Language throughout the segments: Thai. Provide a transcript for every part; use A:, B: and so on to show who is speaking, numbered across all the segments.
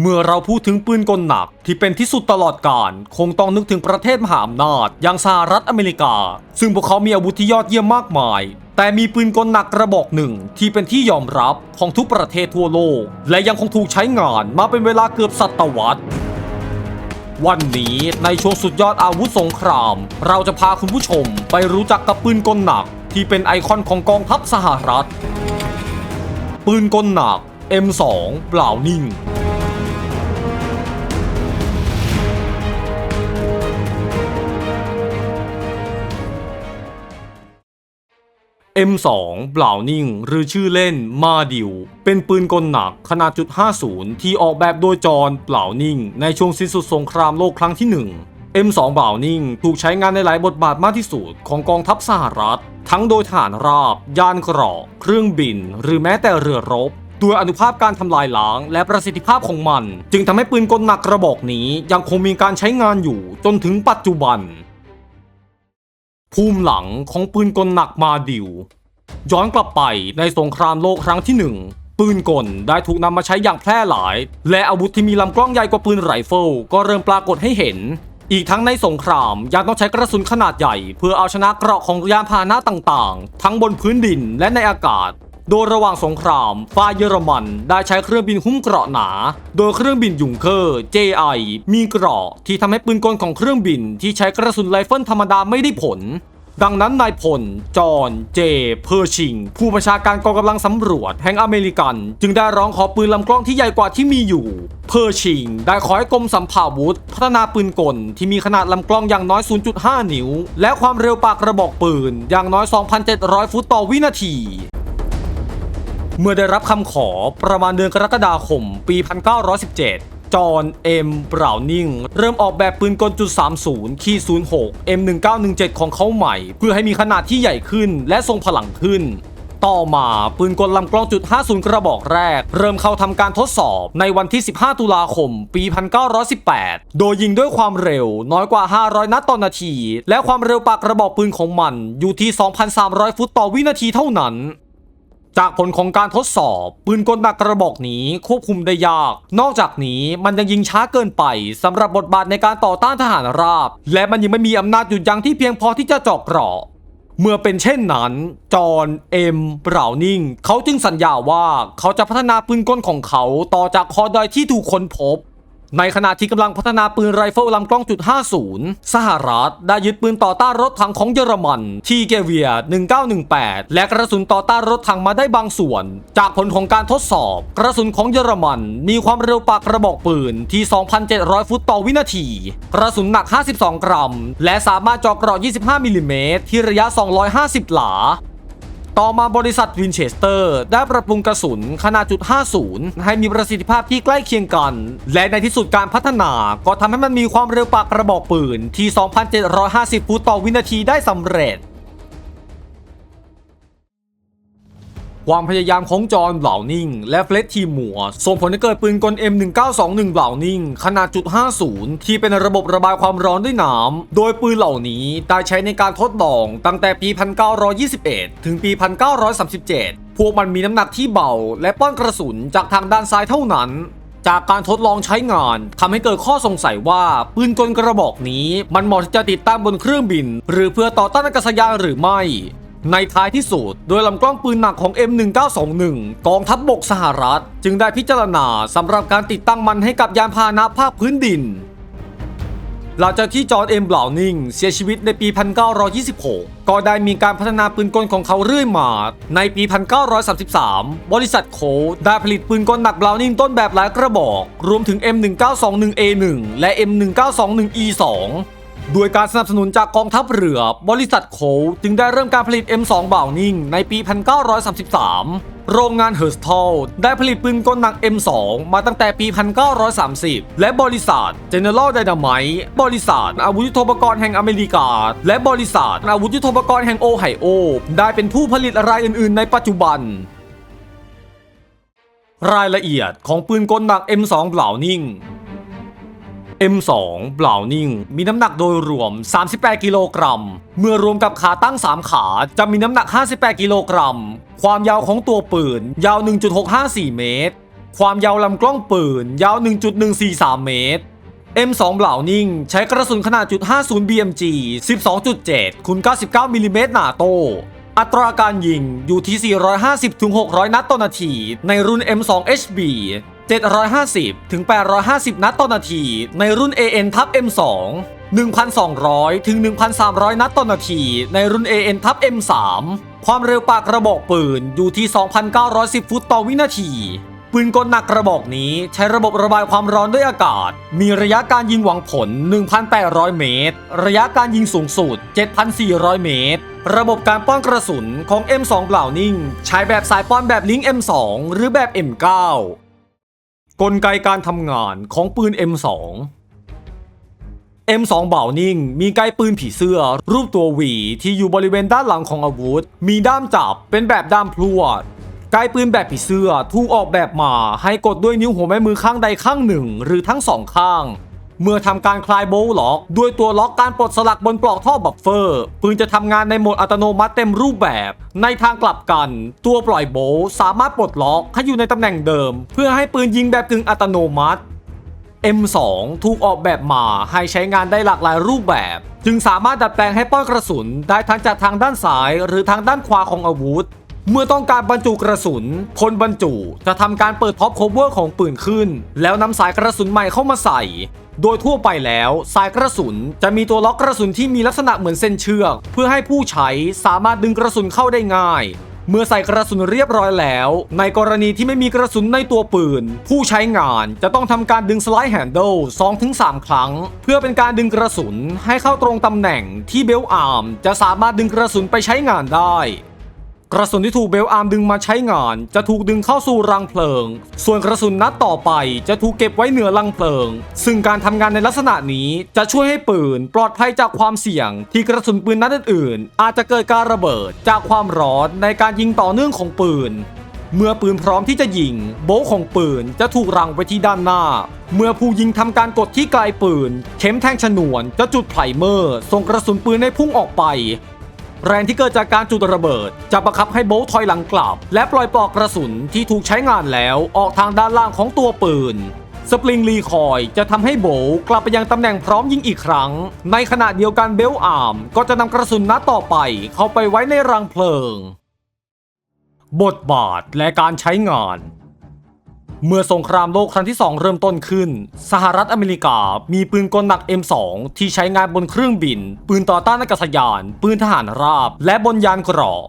A: เมื่อเราพูดถึงปืนกลหนักที่เป็นที่สุดตลอดกาลคงต้องนึกถึงประเทศมหาอำนาจอย่างสหรัฐอเมริกา ซึ่งพวกเขามีอาวุธที่ยอดเยี่ยมมากมาย แต่มีปืนกลหนักกระบอกหนึ่งที่เป็นที่ยอมรับของทุกประเทศทั่วโลก และยังคงถูกใช้งานมาเป็นเวลาเกือบศตวรรษวันนี้ในช่วงสุดยอดอาวุธสงคราม เราจะพาคุณผู้ชมไปรู้จักกับปืนกลหนัก ที่เป็นไอคอนของกองทัพสหรัฐ ปืนกลหนัก M2 เปล่านิ่ง M2 เปล่านิ่งหรือชื่อเล่นมาดิว เป็นปืนกลหนักขนาดจุด50 ที่ออกแบบโดยจอห์นเปล่านิ่งในช่วงสิ้นสุดสงครามโลกครั้งที่ 1 M2 เปล่านิ่งถูกใช้งานในหลายบทบาทมากที่สุดของกองทัพสหรัฐ ทั้งโดยทหารราบ ยานเกราะ เครื่องบิน หรือแม้แต่เรือรบด้วยอนุภาพการทำลายล้างและประสิทธิภาพของมัน จึงทำให้ปืนกลหนักกระบอกนี้ยังคงมีการใช้งานอยู่จนถึงปัจจุบัน ภูมิหลังของปืนกลหนักมาดิว ย้อนกลับไปในสงครามโลกครั้งที่หนึ่งปืนกลได้ถูกนำมาใช้อย่างแพร่หลาย และอาวุธที่มีลำกล้องใหญ่กว่าปืนไรเฟิลก็เริ่มปรากฏให้เห็น อีกทั้งในสงครามยังต้องใช้กระสุนขนาดใหญ่ เพื่อเอาชนะเกราะของยานพาหนะต่างๆ ทั้งบนพื้นดินและในอากาศ โดยระหว่างสงคราม ฝ่ายเยอรมันได้ใช้เครื่องบินหุ้มเกราะหนา โดยเครื่องบินยุงเคอร์ JI มีเกราะที่ทำให้ปืนกลของเครื่องบินที่ใช้กระสุนไรเฟิลธรรมดาไม่ได้ผล ดังนั้นนายพล จอห์น เจ เพอร์ชิง ผู้บัญชาการกองกำลังสำรวจแห่งอเมริกัน จึงได้ร้องขอปืนลำกล้องที่ใหญ่กว่าที่มีอยู่ เพอร์ชิง ได้ขอให้กรมสัมภาวุธ พัฒนาปืนกลที่มีขนาดลำกล้องอย่างน้อย 0.5 นิ้ว และความเร็วปากกระบอกปืนอย่างน้อย 2,700 ฟุตต่อวินาที เมื่อได้รับคำขอประมาณเดือนกรกฎาคม ปี 1917 จอห์น เอ็มบราวนิงเริ่มออกแบบปืนกลจุด30ขี06 M1917 ของเขาใหม่ เพื่อให้มีขนาดที่ใหญ่ขึ้นและทรงพลังขึ้น ต่อมาปืนกลลำกล้องจุด50 กระบอกแรก เริ่มเข้าทำการทดสอบในวันที่ 15 ตุลาคม ปี 1918 โดยยิงด้วยความเร็วน้อยกว่า 500 นัดต่อนาที และความเร็วปากกระบอกปืนของมันอยู่ที่ 2,300 ฟุตต่อวินาทีเท่านั้น จากผลของการทดสอบ ปืนกลหนักกระบอกนี้ควบคุมได้ยาก นอกจากนี้มันยังยิงช้าเกินไปสำหรับบทบาทในการต่อต้านทหารราบ และมันยังไม่มีอำนาจหยุดยั้งที่เพียงพอที่จะเจาะเกราะเมื่อเป็นเช่นนั้น จอห์นเอ็มบราวนิงเขาจึงสัญญาว่าเขาจะพัฒนาปืนกลของเขาต่อจากคอดอยที่ถูกค้นพบ ในขณะที่กำลังพัฒนาปืนไรเฟิลลำกล้องจุด50 สหรัฐได้ยึดปืนต่อต้านรถถังของเยอรมัน ที่เกเวีย 1918 และกระสุนต่อต้านรถถังมาได้บางส่วน จากผลของการทดสอบ กระสุนของเยอรมัน มีความเร็วปากกระบอกปืนที่ 2,700 ฟุตต่อวินาที กระสุนหนัก 52 กรัม และสามารถเจาะเกราะ25มิลลิเมตรที่ระยะ 250 หลา ต่อมาบริษัทวินเชสเตอร์ ได้ปรับปรุงกระสุนขนาดจุด 50 ให้มีประสิทธิภาพที่ใกล้เคียงกัน และในที่สุดการพัฒนาก็ทำให้มันมีความเร็วปากกระบอกปืนที่ 2,750 ฟุตต่อวินาทีได้สำเร็จ ความพยายามของจอห์นเบลานิงและเฟร็ดทีมัวส่งผลให้เกิดปืนกล M1921 เบลานิงขนาดจุด50 ที่เป็นระบบระบายความร้อนด้วยน้ำโดยปืนเหล่านี้ได้ใช้ในการทดลองตั้งแต่ปี 1921 ถึงปี 1937 พวกมันมีน้ำหนักที่เบา และป้อนกระสุนจากทางด้านซ้ายเท่านั้นจากการทดลองใช้งานทำให้เกิดข้อสงสัยว่าปืนกลกระบอกนี้ มันเหมาะที่จะติดตั้งบนเครื่องบิน หรือเพื่อต่อต้านอากาศยานหรือไม่ ในท้ายที่สุด โดยลำกล้องปืนหนักของ M1921 กองทัพบบกสหรัฐ จึงได้พิจารณาสำหรับการติดตั้งมันให้กับยานพาหนะภาคพื้นดิน หลังจากที่จอห์นเอ็มบลาวนิงเสียชีวิตในปี 1926 ก็ได้มีการพัฒนาปืนกลของเขาเรื่อยมา ในปี 1933 บริษัทโคได้ผลิตปืนกลหนักบลาวนิงต้นแบบหลายกระบอก รวมถึง M1921A1 และ M1921E2 ด้วยการสนับสนุนจากกองทัพเรือบริษัทโคจึงได้เริ่มการผลิต M2 บลาวนิ่งในปี 1933 โรงงานเฮอร์สทอลได้ผลิตปืนกลหนัก M2 มาตั้งแต่ปี 1930 และบริษัท General Dynamite บริษัทอาวุธยุทโธปกรณ์แห่งอเมริกา และบริษัทอาวุธยุทโธปกรณ์แห่งโอไฮโอ ได้เป็นผู้ผลิตรายอื่น ๆ ในปัจจุบันรายละเอียดของปืนกลหนัก M2 เบลานิ่ง M2 บลาวนิงมีน้ำหนักโดยรวม 38 กิโลกรัม เมื่อรวมกับขาตั้ง 3 ขา จะมีน้ำหนัก 58 กิโลกรัม ความยาวของตัวปืน ยาว 1.654 เมตร ความยาวลำกล้องปืน ยาว 1.143 เมตร M2 เบลานิงใช้กระสุนขนาด50 BMG 12.7คูณ99มิลลิเมตรหนาโต อัตราการยิงอยู่ที่ 450-600 นัดต่อนาที ในรุ่น M2 HB 750 850 นัดต่อนาที ในรุ่น AN ทับ M2 1,200 ถึง 1,300 นัดต่อนาที ในรุ่น AN ทับ M3 ความเร็วปากกระบอกปืนอยู่ที่ 2,910 ฟุตต่อวินาที ปืนกลหนักกระบอกนี้ใช้ระบบระบายความร้อนด้วยอากาศ มีระยะการยิงหวังผล 1,800 เมตร ระยะการยิงสูงสุด 7,400 เมตร ระบบการป้อนกระสุนของ M2 เปล่านิ่ง ใช้แบบสายป้อนแบบลิงก์ M2 หรือแบบ M9 กลไกการทำงานของปืน M2 M2 เบานิ่ง มีไกปืนผีเสื้อ รูปตัวหวีที่อยู่บริเวณด้านหลังของอาวุธ มีด้ามจับเป็นแบบด้ามพลวดไกปืนแบบผีเสื้อถูกออกแบบมาให้กดด้วยนิ้วหัวแม่มือข้างใดข้างหนึ่ง หรือทั้งสองข้าง เมื่อทำการคลายโบว์ล็อก ด้วยตัวล็อกการปลดสลักบนปลอกท่อบัฟเฟอร์ปืนจะทำงานในโหมดอัตโนมัติเต็มรูปแบบ ในทางกลับกัน ตัวปล่อยโบว์สามารถปลดล็อกให้อยู่ในตำแหน่งเดิม เพื่อให้ปืนยิงแบบกึ่งอัตโนมัติ M2 ถูกออกแบบมาให้ใช้งานได้หลากหลายรูปแบบ จึงสามารถดัดแปลงให้ป้อนกระสุนได้ทั้งจากทางด้านซ้าย หรือทางด้านขวาของอาวุธ เมื่อต้องการบรรจุกระสุนพลบรรจุจะทำการเปิดท็อปโคเวอร์ของปืนขึ้น แล้วนำสายกระสุนใหม่เข้ามาใส่ โดยทั่วไปแล้ว สายกระสุนจะมีตัวล็อกกระสุนที่มีลักษณะเหมือนเส้นเชือก เพื่อให้ผู้ใช้สามารถดึงกระสุนเข้าได้ง่าย เมื่อใส่กระสุนเรียบร้อยแล้ว ในกรณีที่ไม่มีกระสุนในตัวปืน ผู้ใช้งานจะต้องทำการดึงสไลด์แฮนเดิล2-3 ครั้ง เพื่อเป็นการดึงกระสุนให้เข้าตรงตำแหน่งที่เบลต์อาร์มจะสามารถดึงกระสุนไปใช้งานได้ กระสุนที่ถูกเบลอาร์มดึงมาใช้งาน จะถูกดึงเข้าสู่รังเพลิง ส่วนกระสุนนัดต่อไปจะถูกเก็บไว้เหนือรังเพลิง ซึ่งการทำงานในลักษณะนี้จะช่วยให้ปืนปลอดภัยจากความเสี่ยง ที่กระสุนปืนนัดอื่นๆ อาจจะเกิดการระเบิดจากความร้อนในการยิงต่อเนื่องของปืนเมื่อปืนพร้อมที่จะยิง โบว์ของปืนจะถูกรังไว้ที่ด้านหน้า เมื่อผู้ยิงทำการกดที่ไกลปืน เข็มแทงฉนวนจะจุดไพลเมอร์ ส่งกระสุนปืนให้พุ่งออกไป แรงที่เกิดจากการจุดระเบิด จะบังคับให้โบลถอยหลังกลับ และปล่อยปลอกกระสุนที่ถูกใช้งานแล้วออกทางด้านล่างของตัวปืนสปริงรีคอยจะทำให้โบลกลับไปยังตำแหน่งพร้อมยิงอีกครั้ง ในขณะเดียวกันเบลอาร์มก็จะนำกระสุนนัดต่อไปเข้าไปไว้ในรังเพลิง บทบาทและการใช้งาน เมื่อสงครามโลกครั้งที่ 2 เริ่มต้นขึ้น สหรัฐอเมริกา มีปืนกลหนัก M2 ที่ใช้งานบนเครื่องบิน ปืนต่อต้านอากาศยาน ปืนทหารราบ และบนยานเกราะ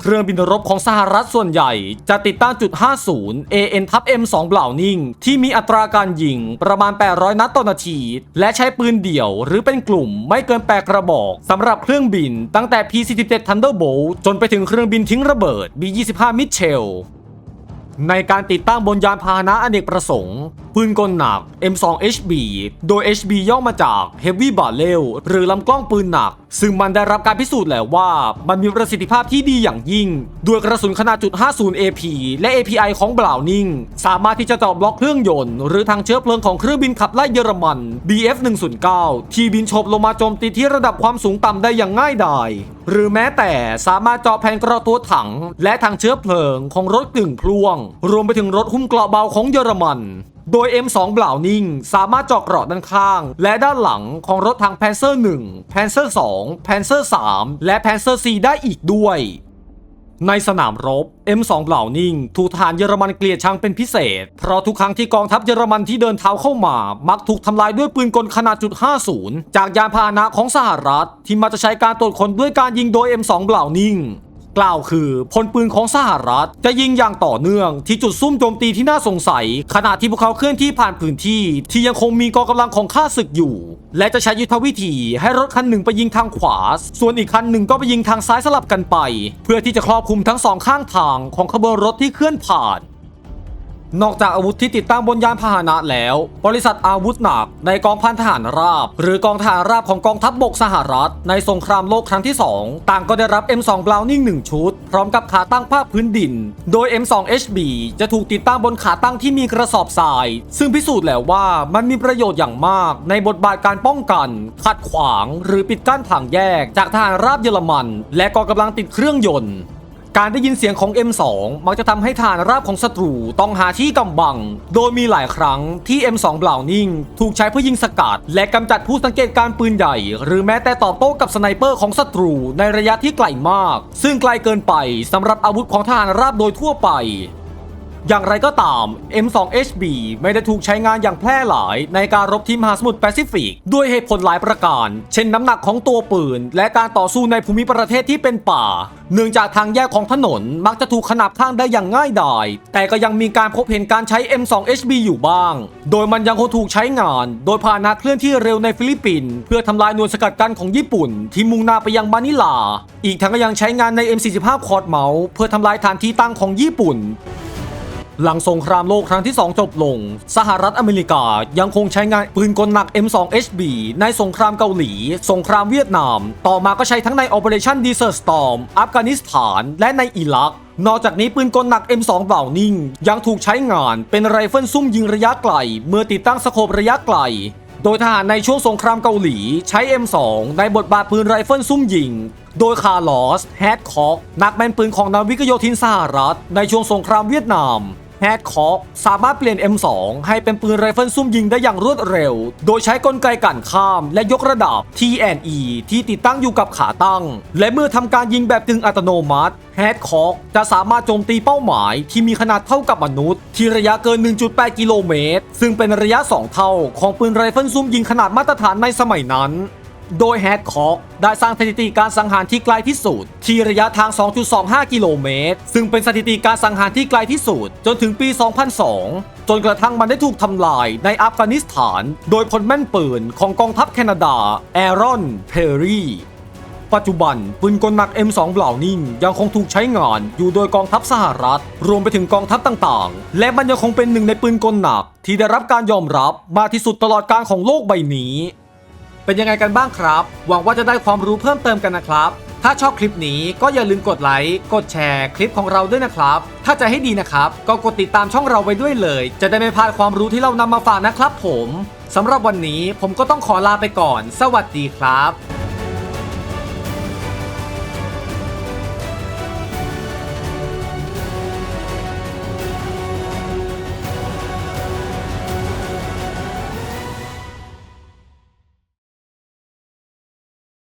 A: เครื่องบินรบของสหรัฐส่วนใหญ่ จะติดตั้งจุด 50 AN ทับ M2 เบลานิ่งที่มีอัตราการยิงประมาณ 800 นัดต่อนาที และใช้ปืนเดี่ยวหรือเป็นกลุ่มไม่เกิน 8 กระบอกสำหรับเครื่องบินตั้งแต่ P-47 Thunderbolt จนไปถึงเครื่องบินทิ้งระเบิด B-25 Mitchell ในการติดตั้งบนยานพาหนะอเนกประสงค์ ปืนกลหนัก M2HB โดย HB ย่อมาจาก Heavy Barrel หรือลำกล้องปืนหนักซึ่งมันได้รับการพิสูจน์แล้วว่ามันมีประสิทธิภาพที่ดีอย่างยิ่ง ด้วยกระสุนขนาดจุด 50 AP และ API ของเบลานิงสามารถที่จะเจาะบล็อกเครื่องยนต์ หรือทางเชื้อเพลิงของเครื่องบินขับไล่เยอรมัน Bf 109 ที่บินโฉบลงมาโจมตีที่ระดับความสูงต่ำได้อย่างง่ายดายหรือแม้แต่สามารถเจาะแผ่นกระตัวถัง และทางเชื้อเพลิงของรถกึ่งพลวง รวมไปถึงรถหุ้มเกราะเบาของเยอรมัน โดย M2 เบลานิงสามารถเจาะเกราะด้านข้าง และด้านหลังของรถทางแพนเซอร์1แพนเซอร์2แพนเซอร์3และแพนเซอร์4ได้อีกด้วยในสนามรบ M2 เบลานิงถูกทหารเยอรมันเกลียดชังเป็นพิเศษ เพราะทุกครั้งที่กองทัพเยอรมันที่เดินเท้าเข้ามา มักถูกทำลายด้วยปืนกลขนาดจุด 50 จากยานพาหนะของสหรัฐ ที่มาจะใช้การตรวจคนด้วยการยิงโดย M2 เบลานิง กล่าวคือพลปืนของสหรัฐ จะยิงอย่างต่อเนื่องที่จุดซุ่มโจมตีที่น่าสงสัย ขณะที่พวกเขาเคลื่อนที่ผ่านพื้นที่ ที่ยังคงมีกองกำลังของข้าศึกอยู่ และจะใช้ยุทธวิธีให้รถคันหนึ่งไปยิงทางขวา ส่วนอีกคันหนึ่งก็ไปยิงทางซ้ายสลับกันไป เพื่อที่จะครอบคลุมทั้งสองข้างทางของขบวนรถที่เคลื่อนผ่าน นอกจากอาวุธที่ติดตั้งบนยานพาหนะแล้ว บริษัทอาวุธหนักในกองพันทหารราบ หรือกองทหารราบของกองทัพบบกสหรัฐ ในสงครามโลกครั้งที่ 2 ต่างก็ได้รับ M2 Browning 1 ชุด พร้อมกับขาตั้งภาคพื้นดิน โดย M2HB จะถูกติดตั้งบนขาตั้งที่มีกระสอบทราย ซึ่งพิสูจน์แล้วว่ามันมีประโยชน์อย่างมาก ในบทบาทการป้องกัน ขัดขวาง หรือปิดกั้นทางแยก จากทหารราบเยอรมัน และกองกำลังติดเครื่องยนต์ การได้ยินเสียงของ M2 มักจะทำให้ฐานราบของศัตรูต้องหาที่กำบัง โดยมีหลายครั้งที่ M2 เปล่านิ่ง ถูกใช้เพื่อยิงสกัด และกำจัดผู้สังเกตการณ์ปืนใหญ่ หรือแม้แต่ตอบโต้กับสไนเปอร์ของศัตรูในระยะที่ไกลมาก ซึ่งไกลเกินไปสำหรับอาวุธของทหารราบโดยทั่วไป อย่างไรก็ตาม M2HB ไม่ได้ถูกใช้งานอย่างแพร่หลายในการรบทีมหาสมุทรแปซิฟิก ด้วยเหตุผลหลายประการ เช่นน้ำหนักของตัวปืน และการต่อสู้ในภูมิประเทศที่เป็นป่า เนื่องจากทางแยกของถนนมักจะถูกขนาบข้างได้อย่างง่ายดาย แต่ก็ยังมีการพบเห็นการใช้ M2HB อยู่บ้าง โดยมันยังคงถูกใช้งาน โดยพาหนะเคลื่อนที่เร็วในฟิลิปปินส์เพื่อทำลายหน่วยสกัดกั้นของญี่ปุ่น ที่มุ่งหน้าไปยังมะนิลา อีกทั้งก็ยังใช้งานใน M45 คอร์ดเมาส์เพื่อทำลายฐานที่ตั้งของญี่ปุ่น หลังสงครามโลกครั้งที่ 2 จบลง สหรัฐอเมริกายังคงใช้งานปืนกลหนัก M2HB ในสงครามเกาหลี สงครามเวียดนาม ต่อมาก็ใช้ทั้งใน Operation Desert Storm อัฟกานิสถาน และในอิรักนอกจากนี้ปืนกลหนัก M2 b l o w n i n g ยังถูกใช้งานเป็นไรเฟิลซุ่มยิงระยะไกล เมื่อติดตั้งสโคประยะไกล โดยทหารในช่วงสงครามเกาหลี ใช้ M2 ในบทบาทปืนไรเฟิลซุ่มยิง โดยคาร์ลอส แฮดคอก นักแม่นปืนของนาวิกโยธินสหรัฐ ในช่วงสงครามเวียดนาม แฮดคอกสามารถเปลี่ยน M2 ให้เป็นปืนไรเฟิลซุ่มยิงได้อย่างรวดเร็ว โดยใช้กลไกกันข้ามและยกระดับ T&E ที่ติดตั้งอยู่กับขาตั้ง และเมื่อทำการยิงแบบตึงอัตโนมัติแฮดคอกจะสามารถโจมตีเป้าหมายที่มีขนาดเท่ากับมนุษย์ ที่ระยะเกิน 1.8 กิโลเมตร ซึ่งเป็นระยะ 2 เท่าของปืนไรเฟิลซุ่มยิงขนาดมาตรฐานในสมัยนั้น โดยแฮดคอกได้สร้างสถิติการสังหารที่ไกลที่สุด ที่ระยะทาง 2.25 กิโลเมตร ซึ่งเป็นสถิติการสังหารที่ไกลที่สุด จนถึงปี 2002 จนกระทั่งมันได้ถูกทำลายในอัฟกานิสถาน โดยพลแม่นปืนของกองทัพแคนาดา แอรอน เพอร์รีปัจจุบันปืนกลหนัก M2 b l o w n i n g ยังคงถูกใช้งานอยู่โดยกองทัพสหรัฐ รวมไปถึงกองทัพต่างๆ และมันยังคงเป็นหนึ่งในปืนกลหนัก ที่ได้รับการยอมรับมากที่สุดตลอดการของโลกใบนี้ เป็นยังไงกันบ้างครับ หวังว่าจะได้ความรู้เพิ่มเติมกันนะครับ ถ้าชอบคลิปนี้ก็อย่าลืมกดไลค์ กดแชร์คลิปของเราด้วยนะครับ ถ้าจะให้ดีนะครับ ก็กดติดตามช่องเราไว้ด้วยเลย จะได้ไม่พลาดความรู้ที่เรานำมาฝากนะครับ ผมสำหรับวันนี้ผมก็ต้องขอลาไปก่อน สวัสดีครับ